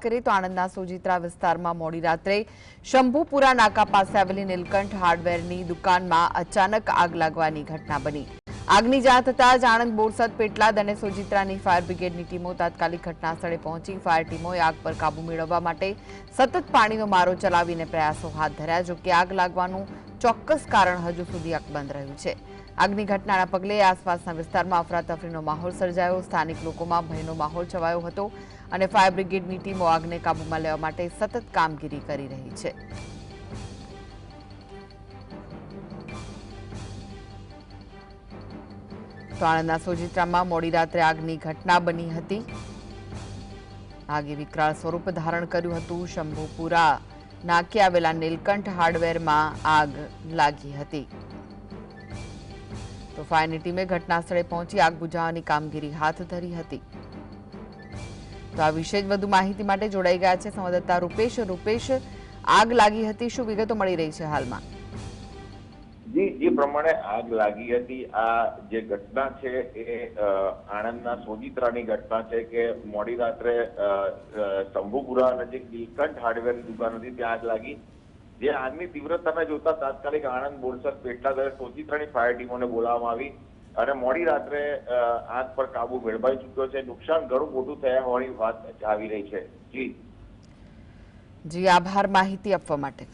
કરીએ આણંદના સોજિત્રા વિસ્તારમાં મોડી રાત્રે શંભુપુરા નાકા પાસે આવેલી નીલકંઠ હાર્ડવેરની દુકાનમાં અચાનક આગ લાગવાની ઘટના બની. આગની જાણ થતાં જ આણંદ બોરસદ પેટલાદ અને સોજિત્રાની ફાયર બ્રિગેડની ટીમો તાત્કાલિક ઘટના સ્થળે પહોંચી. ફાયર ટીમોએ આગ પર કાબુ મેળવવા માટે સતત પાણીનો મારો ચલાવીને પ્રયાસો હાથ ધર્યા. જો કે આગ લાગવાનું ચોક્કસ કારણ હજુ સુધી અકબંધ રહ્યું છે. આગની ઘટનાના પગલે આસપાસના વિસ્તારમાં અફરાતફરીનો માહોલ સર્જાયો. સ્થાનિક લોકોમાં ભયનો માહોલ છવાયો હતો અને ફાયર બ્રિગેડની ટીમો આગને કાબૂમાં લેવા માટે સતત કામગીરી કરી રહી છે. તો આણંદના સોજિત્રામાં મોડી રાત્રે આગની ઘટના બની હતી. આગે વિકરાળ સ્વરૂપ ધારણ કર્યું હતું. શંભુપુરા નાકે આવેલા નીલકંઠ હાર્ડવેરમાં આગ લાગી હતી. તો ફાયરની ટીમે ઘટના સ્થળે પહોંચી આગ બુઝાવવાની કામગીરી હાથ ધરી હતી. તો આ વિશે જ વધુ માહિતી માટે જોડાઈ ગયા છે સંવાદદાતા રૂપેશ. રૂપેશ, આગ લાગી હતી, શું વિગતો મળી રહી છે હાલમાં? જી, જે પ્રમાણે આગ લાગી હતી, આ જે ઘટના છે એ આણંદના સોજિત્રાની ઘટના છે કે મોડી રાત્રે શંભુપુરા નજીક નીલકંઠ હાર્ડવેરની દુકાન હતી, ત્યાં આગ લાગી. જે આગની તીવ્રતાને જોતા તાત્કાલિક આણંદ બોરસદ પેટલા દરે સોજિત્રાની ફાયર ટીમોને બોલાવવામાં આવી અને મોડી રાત્રે આગ પર કાબુ મેળવાઈ ચૂક્યો છે. નુકસાન ઘણું મોટું થયા હોવાની વાત આવી રહી છે. જી. જી, આભાર માહિતી આપવા માટે.